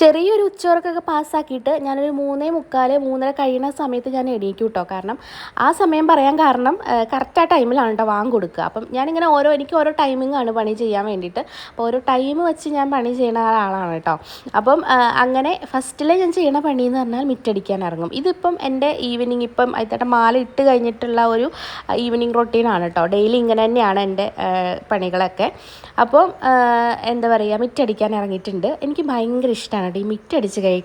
ചെറിയൊരു ഉച്ചവർക്കൊക്കെ പാസ്സാക്കിയിട്ട് ഞാനൊരു മൂന്നേ മുക്കാൽ മൂന്നര കഴിയുന്ന സമയത്ത് ഞാൻ എണീക്കും കേട്ടോ കാരണം ആ സമയം പറയാൻ കാരണം കറക്റ്റ് ആ ടൈമിലാണ് കേട്ടോ വാങ്ങി കൊടുക്കുക. അപ്പം ഞാനിങ്ങനെ ഓരോ എനിക്ക് ഓരോ ടൈമിംഗ് ആണ് പണി ചെയ്യാൻ വേണ്ടിയിട്ട്. അപ്പോൾ ഓരോ ടൈം വെച്ച് ഞാൻ പണി ചെയ്യുന്ന ആളാണ് കേട്ടോ അപ്പം അങ്ങനെ ഫസ്റ്റിലെ ഞാൻ ചെയ്യുന്ന പണി എന്ന് പറഞ്ഞാൽ മിറ്റടിക്കാൻ ഇറങ്ങും. ഇതിപ്പം എന്റെ ഈവനിങ് ഇപ്പം അതിന്റെ മാല ഇട്ട് കഴിഞ്ഞിട്ടുള്ള ഒരു ഈവനിങ് റൊട്ടീനാണ് കേട്ടോ ഡെയിലി ഇങ്ങനെ തന്നെയാണ് എന്റെ പണികളൊക്കെ. അപ്പം എന്താ പറയുക മിറ്റടിക്കാൻ ഇറങ്ങിയിട്ടുണ്ട്. എനിക്ക് ഭയങ്കര ഇഷ്ടമാണ് കേട്ടോ ഈ മിറ്റടിച്ച് കഴി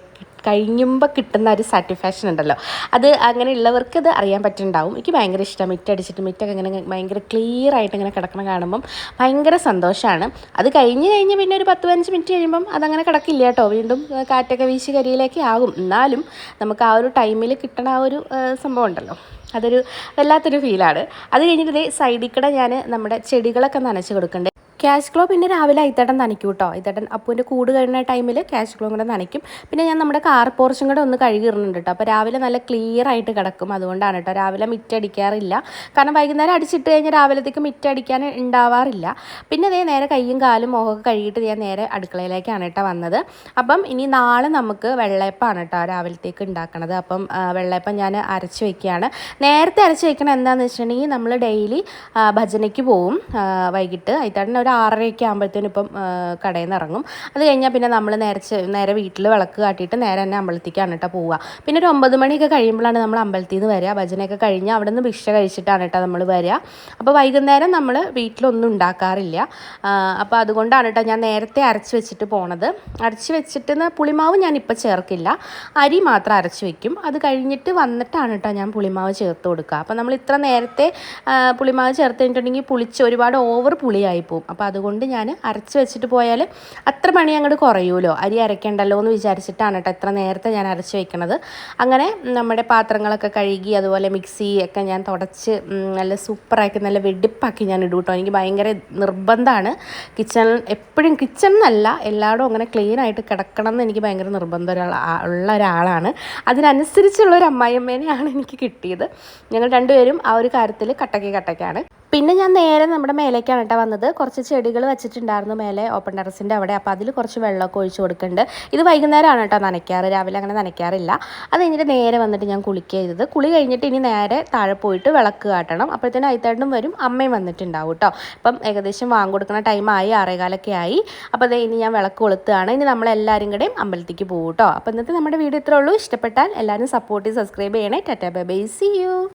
കഴിയുമ്പോൾ കിട്ടുന്ന ഒരു സാറ്റിസ്ഫാക്ഷൻ ഉണ്ടല്ലോ. അത് അങ്ങനെയുള്ളവർക്ക് അത് അറിയാൻ പറ്റുന്നുണ്ടാവും. എനിക്ക് ഭയങ്കര ഇഷ്ടമാണ് മിറ്റടിച്ചിട്ട് മിറ്റൊക്കെ ഇങ്ങനെ ഭയങ്കര ക്ലിയർ ആയിട്ട് ഇങ്ങനെ കിടക്കണം കാണുമ്പം ഭയങ്കര സന്തോഷമാണ് അത് കഴിഞ്ഞ് കഴിഞ്ഞ് പിന്നെ ഒരു പത്ത് പതിനഞ്ച് മിനിറ്റ് കഴിയുമ്പം അതങ്ങനെ കിടക്കില്ല കേട്ടോ. വീണ്ടും കാറ്റൊക്കെ വീശി കരിയിലേക്ക് ആകും. എന്നാലും നമുക്ക് ആ ഒരു ടൈമിൽ കിട്ടണ ആ ഒരു സംഭവം ഉണ്ടല്ലോ. അതൊരു വല്ലാത്തൊരു ഫീലാണ് അത് കഴിഞ്ഞിട്ട് സൈഡിൽ കൂടെ ഞാൻ നമ്മുടെ ചെടികളൊക്കെ നനച്ച് കൊടുക്കുന്നുണ്ട് ക്യാഷ് ഗ്ലോ പിന്നെ രാവിലെ ഐത്തേട്ടൻ നനയ്ക്കും കേട്ടോ. ഐത്തേട്ടൻ അപ്പൂന്റെ കൂട് കഴിയുന്ന ടൈമിൽ ക്യാഷ് ഗ്ലോ കൂടെ നനയ്ക്കും. പിന്നെ ഞാൻ നമ്മുടെ കാർ പോർഷൻ കൂടെ ഒന്ന് കഴുകിയിരുന്നുണ്ട് കേട്ടോ. അപ്പോൾ രാവിലെ നല്ല ക്ലിയർ ആയിട്ട് കിടക്കും. അതുകൊണ്ടാണ് കേട്ടോ രാവിലെ മിറ്റടിക്കാറില്ല കാരണം വൈകുന്നേരം അടിച്ചിട്ട് കഴിഞ്ഞാൽ രാവിലത്തേക്ക് മിറ്റടിക്കാൻ ഉണ്ടാവാറില്ല. പിന്നെ അതേ നേരെ കൈയും കാലും മുഖമൊക്കെ കഴുകിയിട്ട് ഞാൻ നേരെ അടുക്കളയിലേക്കാണ് കേട്ടോ വന്നത്. അപ്പം ഇനി നാളെ നമുക്ക് വെള്ളയപ്പമാണ് കേട്ടോ രാവിലത്തേക്ക് ഉണ്ടാക്കണത്. അപ്പം വെള്ളയപ്പം ഞാൻ അരച്ച് വെക്കുകയാണ്. നേരത്തെ അരച്ച് വെക്കണം എന്താണെന്ന് വെച്ചിട്ടുണ്ടെങ്കിൽ നമ്മൾ ഡെയിലി ഭജനയ്ക്ക് പോവും. വൈകിട്ട് അതിത്തന്നെ ഒരു ആറരയൊക്കെ ആകുമ്പോഴത്തേനും ഇപ്പം കടയിൽ നിന്ന് ഇറങ്ങും. അത് കഴിഞ്ഞാൽ പിന്നെ നമ്മൾ നേരെ നേരെ വീട്ടിൽ വിളക്ക് കാട്ടിയിട്ട് നേരെ തന്നെ അമ്പലത്തേക്കാണ് കേട്ടോ പോവുക പിന്നെ ഒരു ഒമ്പത് മണിയൊക്കെ കഴിയുമ്പോഴാണ് നമ്മൾ അമ്പലത്തിൽ നിന്ന് വരിക ഭജനയൊക്കെ കഴിഞ്ഞ് അവിടെ നിന്ന് ഭിക്ഷ കഴിച്ചിട്ടാണ് കേട്ടോ നമ്മൾ വരിക അപ്പോൾ വൈകുന്നേരം നമ്മൾ വീട്ടിലൊന്നും ഉണ്ടാക്കാറില്ല. അപ്പോൾ അതുകൊണ്ടാണ് കേട്ടോ ഞാൻ നേരത്തെ അരച്ച് വെച്ചിട്ട് പോണത്. അരച്ച് വെച്ചിട്ട് പുളിമാവ് ഞാൻ ഇപ്പോൾ ചേർക്കില്ല. അരി മാത്രം അരച്ച് വെക്കും. അത് കഴിഞ്ഞിട്ട് വന്നിട്ടാണ് കേട്ടോ ഞാൻ പുളിമാവ് ചേർത്ത് കൊടുക്കുക അപ്പോൾ നമ്മൾ ഇത്ര നേരത്തെ പുളിമാവ് ചേർത്ത് കഴിഞ്ഞിട്ടുണ്ടെങ്കിൽ പുളിച്ച് ഒരുപാട് ഓവർ പുളിയായി പോകും അപ്പോൾ അതുകൊണ്ട് ഞാൻ അരച്ച് വെച്ചിട്ട് പോയാൽ അത്ര പണി അങ്ങോട്ട് കുറയുമല്ലോ അരി അരയ്ക്കണ്ടല്ലോ എന്ന് വിചാരിച്ചിട്ടാണ് കേട്ടോ എത്ര നേരത്തെ ഞാൻ അരച്ച് വെക്കണത്. അങ്ങനെ നമ്മുടെ പാത്രങ്ങളൊക്കെ കഴുകി അതുപോലെ മിക്സി ഒക്കെ ഞാൻ തുടച്ച് നല്ല സൂപ്പറാക്കി നല്ല വെടിപ്പാക്കി ഞാൻ ഇടും കേട്ടോ എനിക്ക് ഭയങ്കര നിർബന്ധമാണ് കിച്ചൺ എപ്പോഴും കിച്ചൺ എന്നല്ല എല്ലായിടും അങ്ങനെ ക്ലീൻ ആയിട്ട് കിടക്കണം എന്ന് എനിക്ക് ഭയങ്കര നിർബന്ധം ഉള്ള ഒരാളാണ്. അതിനനുസരിച്ചുള്ള ഒരു അമ്മായിയമ്മേനെയാണ് എനിക്ക് കിട്ടിയത്. ഞങ്ങൾ രണ്ടുപേരും ആ ഒരു കാര്യത്തിൽ കട്ടക്കി കട്ടക്കാണ്. പിന്നെ ഞാൻ നേരെ നമ്മുടെ മേലേക്കാണ് കേട്ടോ വന്നത്. കുറച്ച് ചെടികൾ വെച്ചിട്ടുണ്ടായിരുന്നു മേലെ ഓപ്പൺ ടെറസിന്റെ അവിടെ. അപ്പോൾ അതിൽ കുറച്ച് വെള്ളമൊക്കെ ഒഴിച്ച് കൊടുക്കുന്നുണ്ട്. ഇത് വൈകുന്നേരമാണ് കേട്ടോ നനയ്ക്കാറ്. രാവിലെ അങ്ങനെ നനയ്ക്കാറില്ല. അത് കഴിഞ്ഞിട്ട് നേരെ വന്നിട്ട് ഞാൻ കുളിക്കുക ചെയ്തത്. കുളി കഴിഞ്ഞിട്ട് ഇനി നേരെ താഴെ പോയിട്ട് വിളക്ക് കാട്ടണം. അപ്പോഴത്തേനും അയിത്താട്ടും വരും. അമ്മയും വന്നിട്ടുണ്ടാവും കേട്ടോ. അപ്പം ഏകദേശം വാങ്ങി കൊടുക്കുന്ന ടൈമായി ആറേകാലൊക്കെ ആയി. അപ്പോൾ അതേ ഇനി ഞാൻ വിളക്ക് കൊളുത്തുകയാണ്. ഇനി നമ്മളെല്ലാവരും കൂടെയും അമ്പലത്തേക്ക് പോകും കേട്ടോ. അപ്പോൾ ഇന്നത്തെ നമ്മുടെ വീഡിയോ ഇത്രേ ഉള്ളൂ. ഇഷ്ടപ്പെട്ടാൽ എല്ലാവരും സപ്പോർട്ട് ചെയ്ത് സബ്സ്ക്രൈബ് ചെയ്യണേ. Tata bye bye. See you